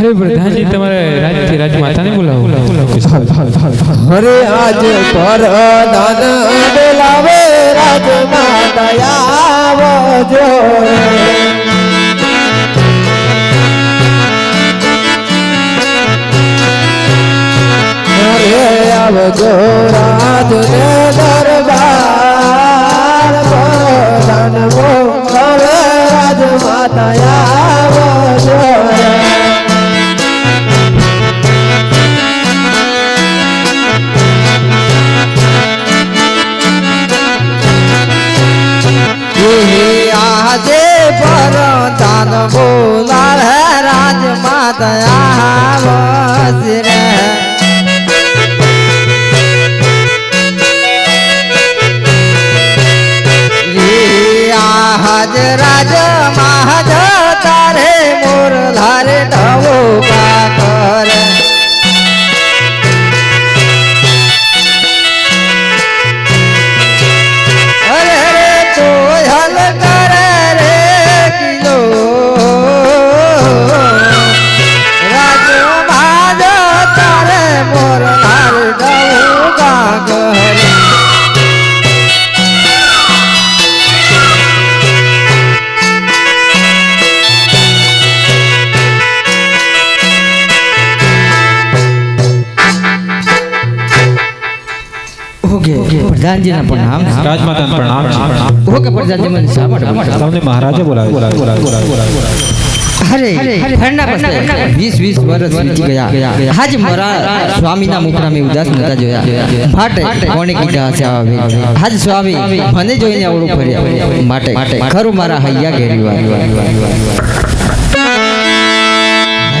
અરે પ્રધાનજી તમારે રાજથી રાજમાતાને બોલાવો. હરે આજ પર દાન બોલાવે રાજમાતા આવજો હરે આવજો રાજ દરબાર પ્રધાન બોલાવે રાજમાતા રાજમાતા આવશે ઓકે મને માટે તમને મહારાજે બોલાવે અરે ફરના પાસે વીસ વીસ વર્ષ વીતી ગયા. આજ મારા સ્વામીના મુખના મેં ઉદાસ નતા જોયા. માટે કોણે કીધા હશે આવા આજ સ્વામી મને જોઈને અવળું ફર્યા. માટે ખરું મારા હૈયા ઘેરી વાત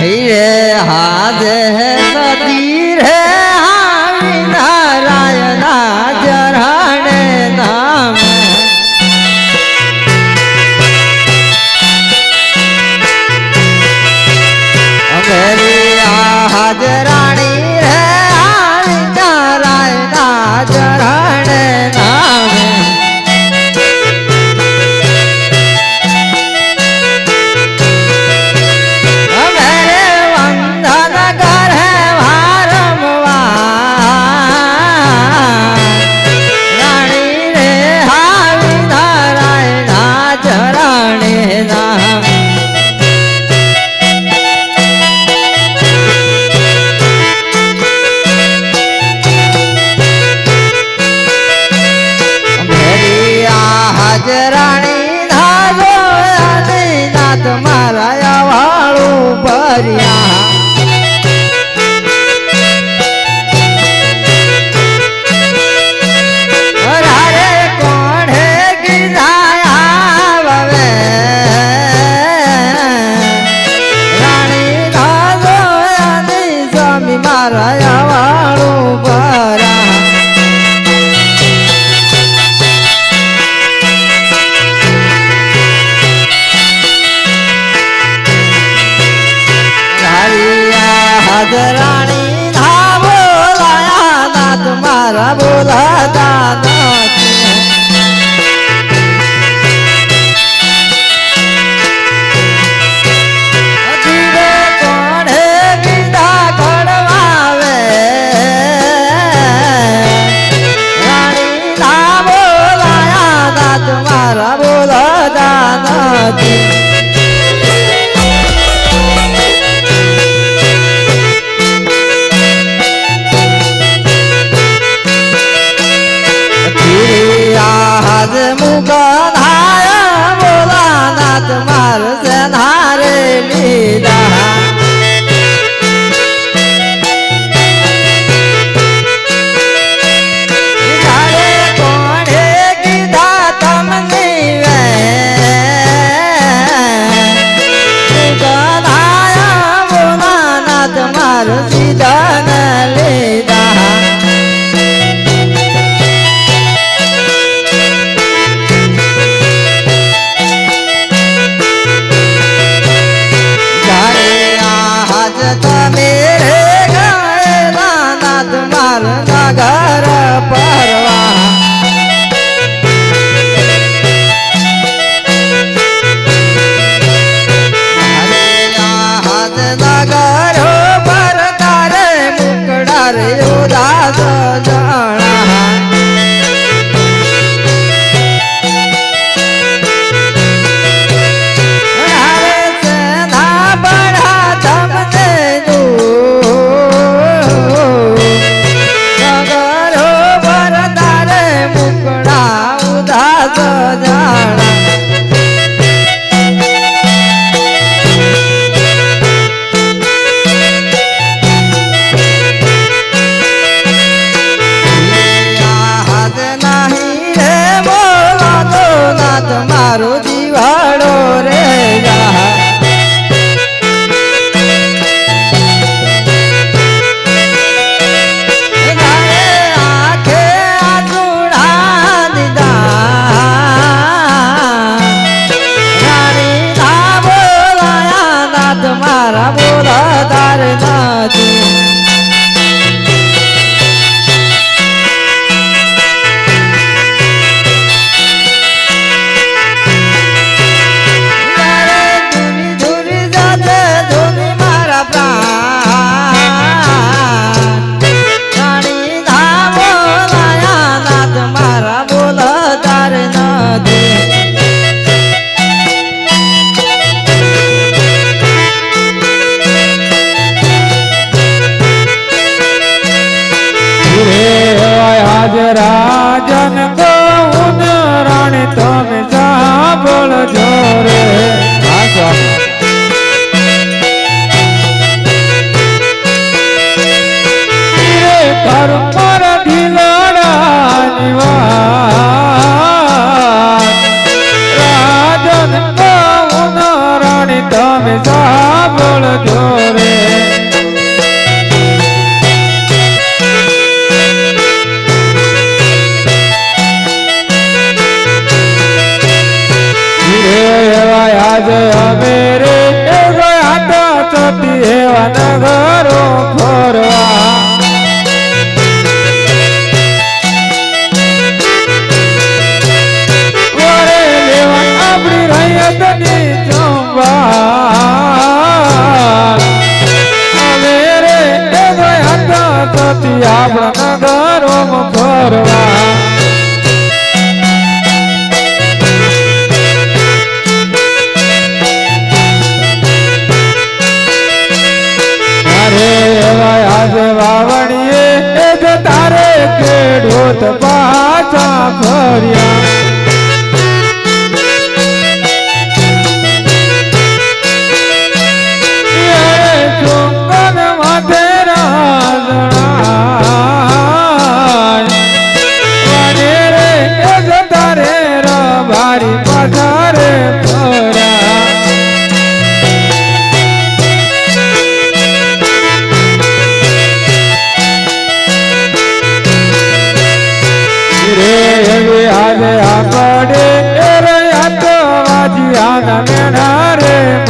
હૈ રે હાજ હે સદી રે. 哎呀。હાજરાણી ના બોલાયા નાથ મારા બોલાતા રાણી મારા problem એ રે તો વાજી આના મેણા રે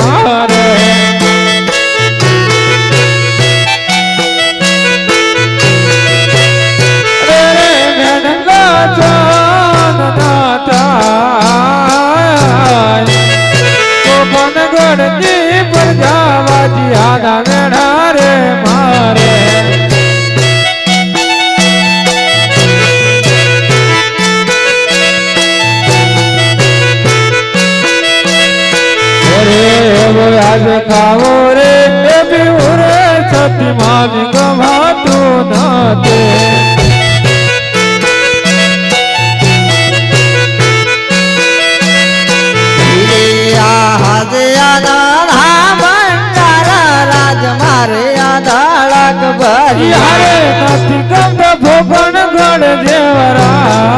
ભરી યારે નથી ગમતો ફોફણ ગઢ જેવરા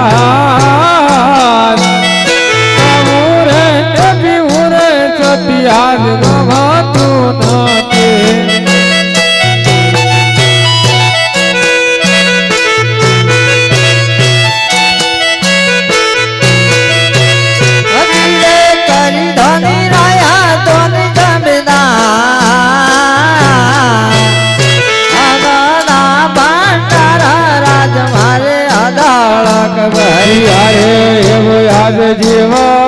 ભરી યારે એવો યાદ જીવવા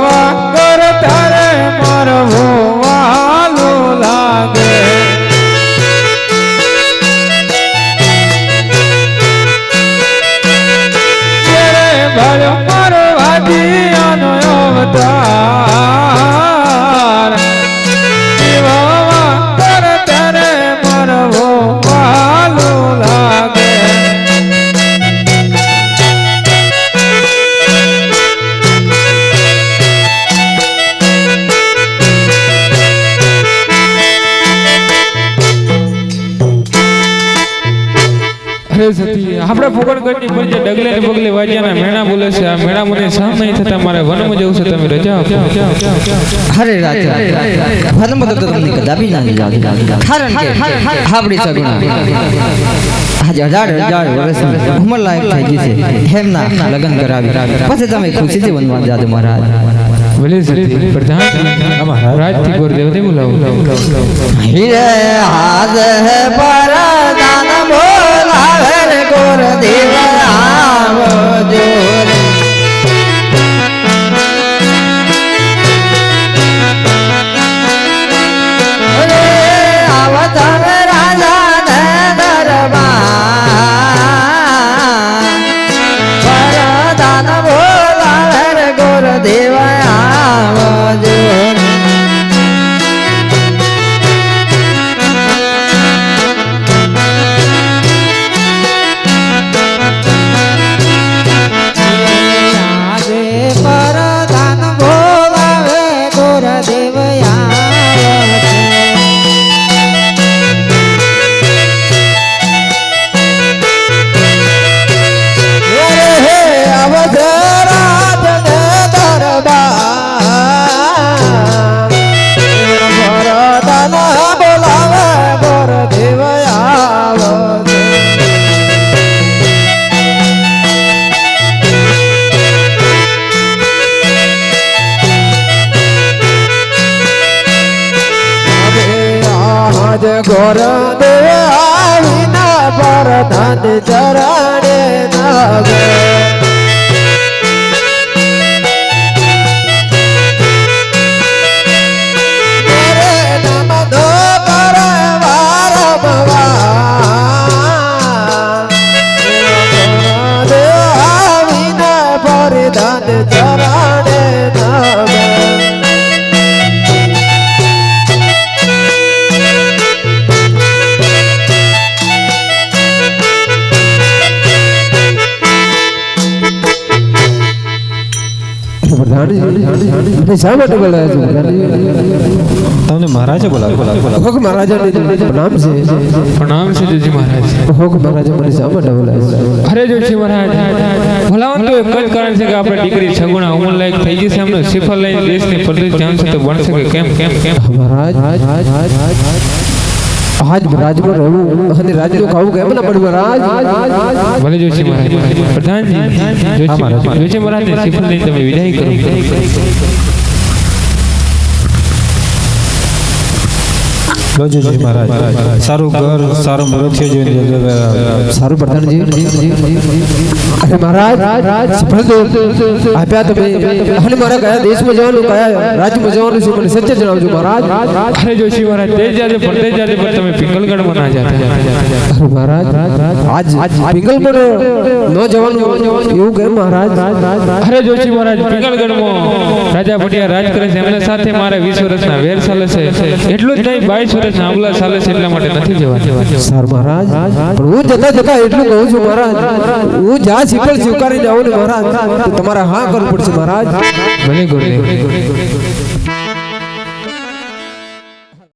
ફોકડગઢની પંચે ડગલે ને પગલે વાજ્યાના મેણા બોલે છે. આ મેણા મને સામ નહીં થતા મારે વનમાં જવું છે. તમે રજા આપો. હરે રાજા વનમાં તો તમને કદાપી ના જાવ કારણ કે આપણી સગુણા આજ અઢાર હજાર વર્ષની ઉંમર લાયક થઈ ગઈ છે. હેમના લગ્ન કરાવી. પછી તમે ખુશીથી વનમાં જાજો મહારાજ. ભલે પ્રધાન રાજથી ગોરદેવને બોલાવો. હિરે હાથ પર દાન બોલાવે રે Lord શા માટે બોલાયા છો પ્રધાનજી તમને મહારાજે બોલાવ્યો. હોક મહારાજાને પ્રણામ છે. પ્રણામ છે જોશી મહારાજ. હોક મહારાજા મને શા માટે બોલાયા અરે જોશી મહારાજ ભલાવન તો એક જ કારણ છે કે આપણે દીકરી સગુણા ઉંમર લાયક થઈ જશે એમને સિફર લઈને દેશની પરદેશ જાણ છે તો બનશે કે કેમ? કેમ કેમ મહારાજ. આજ રાજમાં રહેવું અને રાજનું ખાવું કેમ ના પડવું રાજ. ભલે જોશી મહારાજ. પ્રધાનજી જોશી જોશી મહારાજ સિફર લઈને તમે વિદાય કરો. લોજો જી મહારાજ. સારું ઘર સારું મૃત્યુ જોઈને સારું પ્રધાનજી અરે મહારાજ આપ્યા તમે અને મારા કયા દેશમાં જવાનું કયા રાજ્યમાં જવાનું છે મને સત્ય જણાવજો મહારાજ. અરે જોશી મહારાજ તે જ્યારે પણ તે જ્યારે પણ તમે પિંગલગઢમાં ના જાતા. અરે મહારાજ. આજ આજ પિંગલ પર ન જવાનું એવું કેમ મહારાજ. અરે જોશી મહારાજ પિંગલગઢમાં રાજા ભટિયા રાજ કરે છે. એમને સાથે મારે વીસ વર્ષના વેર ચાલે છે. એટલું જ નહીં બાવીસ વર્ષના આંબલા ચાલે છે એટલા માટે નથી જવા સર મહારાજ પણ હું જતા જતા એટલું કહું છું મહારાજ. હું જ્યાં શીતળ સ્વીકારી જાઉં ને મહારાજ તમારે હા કરવું પડશે મહારાજ. ભલે ગુરુદેવ